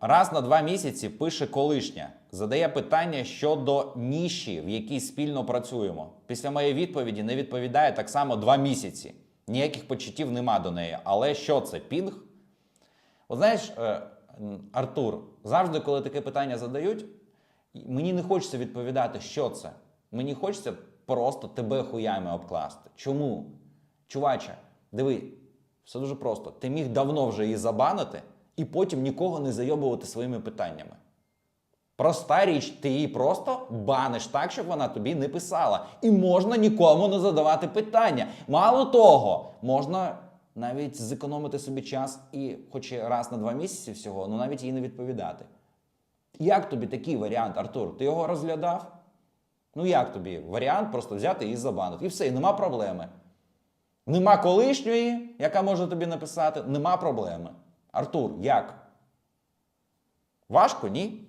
Раз на два місяці пише колишня, задає питання щодо ніші, в якій спільно працюємо. Після моєї відповіді не відповідає так само два місяці. Ніяких почуттів нема до неї. Але що це? Пінг? От знаєш, е, Артур, завжди, коли таке питання задають, мені не хочеться відповідати, що це. Мені хочеться просто тебе хуями обкласти. Чому? Чуваче, диви, все дуже просто. Ти міг давно вже її забанити і потім нікого не зайобувати своїми питаннями. Проста річ, ти її просто баниш так, щоб вона тобі не писала. І можна нікому не задавати питання. Мало того, можна навіть зекономити собі час і, хоч раз на два місяці всього, ну навіть їй не відповідати. Як тобі такий варіант, Артур? Ти його розглядав? Ну як тобі? Варіант просто взяти і забанити. І все, і нема проблеми. Нема колишньої, яка може тобі написати, нема проблеми. Артур, як? Важко, ні?